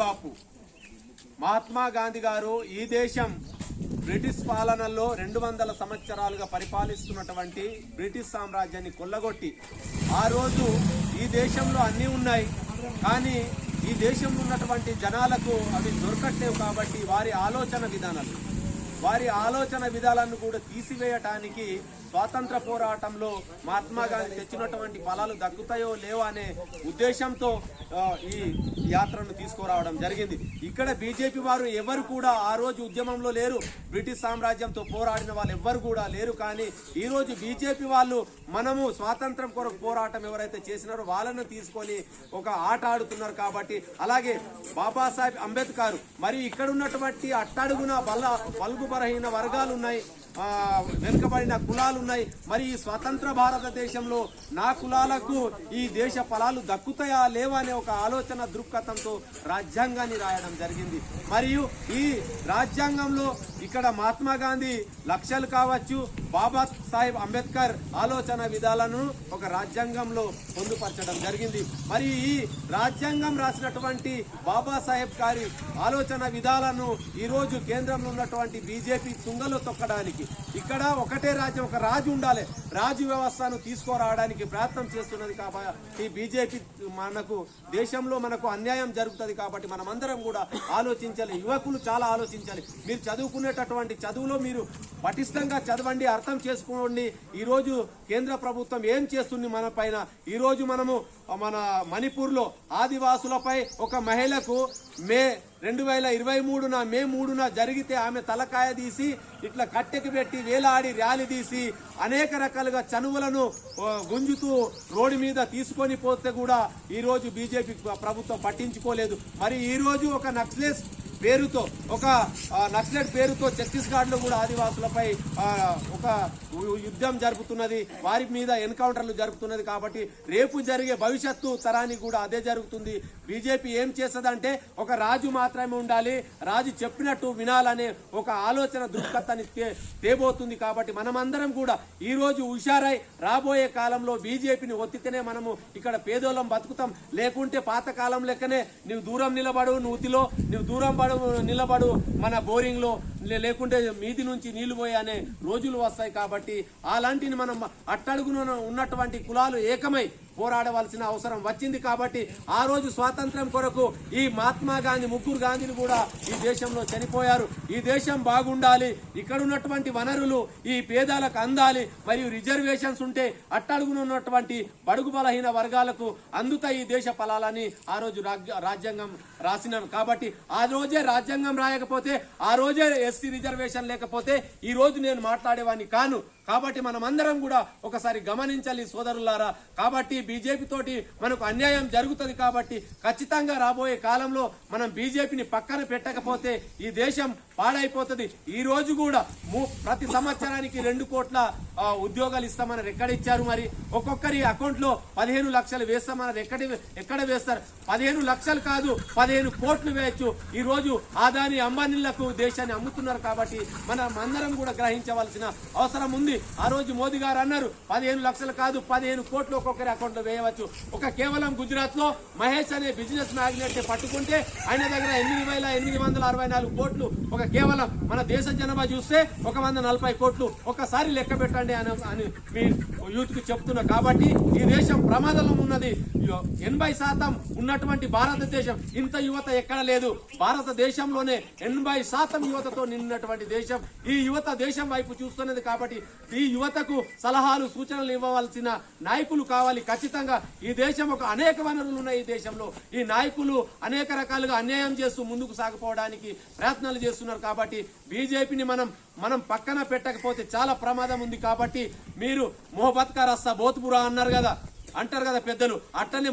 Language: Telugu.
బాపు. మహాత్మా గాంధీ గారు ఈ దేశం బ్రిటిష్ పాలనలో రెండు వందల సంవత్సరాలుగా పరిపాలిస్తున్నటువంటి బ్రిటిష్ సామ్రాజ్యాన్ని కొల్లగొట్టి ఆ రోజు ఈ దేశంలో అన్నీ ఉన్నాయి. కానీ ఈ దేశంలో ఉన్నటువంటి జనాలకు అవి దొరకట్లేవు కాబట్టి వారి ఆలోచన విధానాలు. వారి ఆలోచన విధాలను కూడా తీసివేయటానికి స్వాతంత్ర పోరాటంలో మహాత్మా గాంధీ తెచ్చినటువంటి ఫలాలు దక్కుతాయో లేవో అనే ఉద్దేశంతో ఈ యాత్రను తీసుకురావడం జరిగింది. ఇక్కడ బీజేపీ వారు ఎవరు కూడా ఆ రోజు ఉద్యమంలో లేరు. బ్రిటిష్ సామ్రాజ్యంతో పోరాడిన వాళ్ళు ఎవ్వరు కూడా లేరు. కానీ ఈరోజు బీజేపీ వాళ్ళు మనము స్వాతంత్రం కొరకు పోరాటం ఎవరైతే చేసినారో వాళ్ళను తీసుకొని ఒక ఆట ఆడుతున్నారు కాబట్టి అలాగే బాబాసాహెబ్ అంబేద్కర్ మరియు ఇక్కడ ఉన్నటువంటి అట్టడుగున బల్ల బలుగు బలహీన వర్గాలు ఉన్నాయి వెనుకబడిన కులాలు ఉన్నాయి మరి ఈ స్వతంత్ర భారతదేశంలో నా కులాలకు ఈ దేశ ఫలాలు దక్కుతాయా లేవా అనే ఒక ఆలోచన దృక్పథంతో రాజ్యాంగాన్ని రాయడం జరిగింది. మరియు ఈ రాజ్యాంగంలో ఇక్కడ మహాత్మా గాంధీ లక్ష్యాలు కావచ్చు బాబా సాహెబ్ అంబేద్కర్ ఆలోచన విధాలను ఒక రాజ్యాంగంలో పొందుపరచడం జరిగింది. మరి ఈ రాజ్యాంగం రాసినటువంటి బాబాసాహెబ్ గారి ఆలోచన విధాలను ఈ రోజు కేంద్రంలో ఉన్నటువంటి బీజేపీ తుంగలో తొక్కడానికి ఇక్కడ ఒకటే రాజ్యం ఒక రాజు ఉండాలి. రాజు వ్యవస్థను తీసుకురావడానికి ప్రయత్నం చేస్తున్నది కాబట్టి బీజేపీ మనకు దేశంలో మనకు అన్యాయం జరుగుతుంది కాబట్టి మనమందరం కూడా ఆలోచించాలి. యువకులు చాలా ఆలోచించాలి. మీరు చదువుకునేటటువంటి చదువులో మీరు పటిష్టంగా చదవండి అర్థం చేసుకోండి ఈరోజు కేంద్ర ప్రభుత్వం ఏం చేస్తుంది మన పైన? ఈరోజు మనము మన మణిపూర్లో ఆదివాసులపై ఒక మహిళకు మే రెండు వేల ఇరవై మూడున మే మూడున జరిగితే ఆమె తలకాయ తీసి ఇట్లా కట్టెకి పెట్టి వేలాడి ర్యాలీ తీసి అనేక రకాలుగా చనువులను గుంజుతూ రోడ్డు మీద తీసుకొని పోతే కూడా ఈరోజు బీజేపీ ప్రభుత్వం పట్టించుకోలేదు. మరి ఈరోజు ఒక నక్సలిస్ట్ పేరుతో ఒక నక్సలెట్ పేరుతో ఛత్తీస్గఢ్లో కూడా ఆదివాసులపై ఒక యుద్ధం జరుపుతున్నది. వారి మీద ఎన్కౌంటర్లు జరుపుతున్నది కాబట్టి రేపు జరిగే భవిష్యత్తు తరానికి కూడా అదే జరుగుతుంది. బీజేపీ ఏం చేస్తుందంటే ఒక రాజు మాత్రమే ఉండాలి. రాజు చెప్పినట్టు వినాలనే ఒక ఆలోచన దృక్పథాన్ని తేబోతుంది కాబట్టి మనమందరం కూడా ఈరోజు హుషారై రాబోయే కాలంలో బీజేపీని ఒత్తితేనే మనము ఇక్కడ పేదోళ్ళం బతుకుతాం. లేకుంటే పాత కాలం లెక్కనే నువ్వు దూరం నిలబడు నూతిలో నువ్వు దూరం నిలబడు నిలబడు మన బోరింగ్లో. లేకుంటే మీది నుంచి నీళ్ళు పోయే అనే రోజులు వస్తాయి కాబట్టి అలాంటిని మనం అట్టడుగున ఉన్నటువంటి కులాలు ఏకమై పోరాడవలసిన అవసరం వచ్చింది కాబట్టి ఆ రోజు స్వాతంత్రం కొరకు ఈ మహాత్మా గాంధీ ముగ్గురు గాంధీని కూడా ఈ దేశంలో చనిపోయారు. ఈ దేశం బాగుండాలి. ఇక్కడ ఉన్నటువంటి వనరులు ఈ పేదలకు అందాలి. మరియు రిజర్వేషన్స్ ఉంటే అట్టడుగున ఉన్నటువంటి బడుగు బలహీన వర్గాలకు అందుతాయి ఈ దేశ ఫలాలని ఆ రోజు రాజ్య- రాజ్యాంగం రాసినారు. కాబట్టి ఆ రోజే రాజ్యాంగం రాయకపోతే ఆ రోజే ఎస్సీ రిజర్వేషన్ లేకపోతే ఈ రోజు నేను మాట్లాడేవాడిని కాను. కాబట్టి మనం అందరం కూడా ఒకసారి గమనించాలి సోదరులారా. కాబట్టి బీజేపీ తోటి మనకు అన్యాయం జరుగుతుంది కాబట్టి ఖచ్చితంగా రాబోయే కాలంలో మనం బీజేపీని పక్కన పెట్టకపోతే ఈ దేశం పాడైపోతుంది. ఈ రోజు కూడా ప్రతి సంవత్సరానికి రెండు కోట్ల ఉద్యోగాలు ఇస్తామని ఎక్కడ ఇచ్చారు మరి. ఒక్కొక్కరి అకౌంట్లో పదిహేను లక్షలు వేస్తామని ఎక్కడ ఎక్కడ వేస్తారు? పదిహేను లక్షలు కాదు పదిహేను కోట్లు వేయచ్చు. ఈ రోజు ఆదాని అంబానీలకు దేశాన్ని అమ్ముతున్నారు కాబట్టి మనం అందరం కూడా గ్రహించవలసిన అవసరం ఉంది. ఆ రోజు మోదీ గారు అన్నారు పదిహేను లక్షలు కాదు పదిహేను కోట్లు ఒక్కొక్కరి అకౌంట్లో వేయవచ్చు. ఒక కేవలం గుజరాత్లో మహేష్ అనే బిజినెస్ మ్యాగ్నెట్ పట్టుకుంటే ఆయన దగ్గర ఎనిమిది వేల ఎనిమిది వందల అరవై నాలుగు కోట్లు ఒక కేవలం మన దేశ జనాభా చూస్తే ఒక వంద నలభై కోట్లు ఒకసారి లెక్క పెట్టండి అని అని మీ యూత్ చెప్తున్నా. కాబట్టి ఈ దేశం ప్రమాదంలో ఉన్నది. ఎనభై శాతం ఉన్నటువంటి భారతదేశం ఇంత యువత ఎక్కడ లేదు. భారతదేశంలోనే ఎనభై శాతం యువతతో నిన్నటువంటి దేశం ఈ యువత దేశం వైపు చూస్తున్నది కాబట్టి ఈ యువతకు సలహాలు సూచనలు ఇవ్వవలసిన నాయకులు కావాలి. ఖచ్చితంగా ఈ దేశం ఒక అనేక వనరులు ఉన్నాయి ఈ దేశంలో. ఈ నాయకులు అనేక రకాలుగా అన్యాయం చేస్తూ ముందుకు సాగిపోవడానికి ప్రయత్నాలు చేస్తున్నారు కాబట్టి బీజేపీని మనం మనం పక్కన పెట్టకపోతే చాలా ప్రమాదం ఉంది కాబట్టి మీరు మోహబత్ కా రస్తా బోత్పురా అన్నారు కదా అంటారు కదా పెద్దలు అట్లనే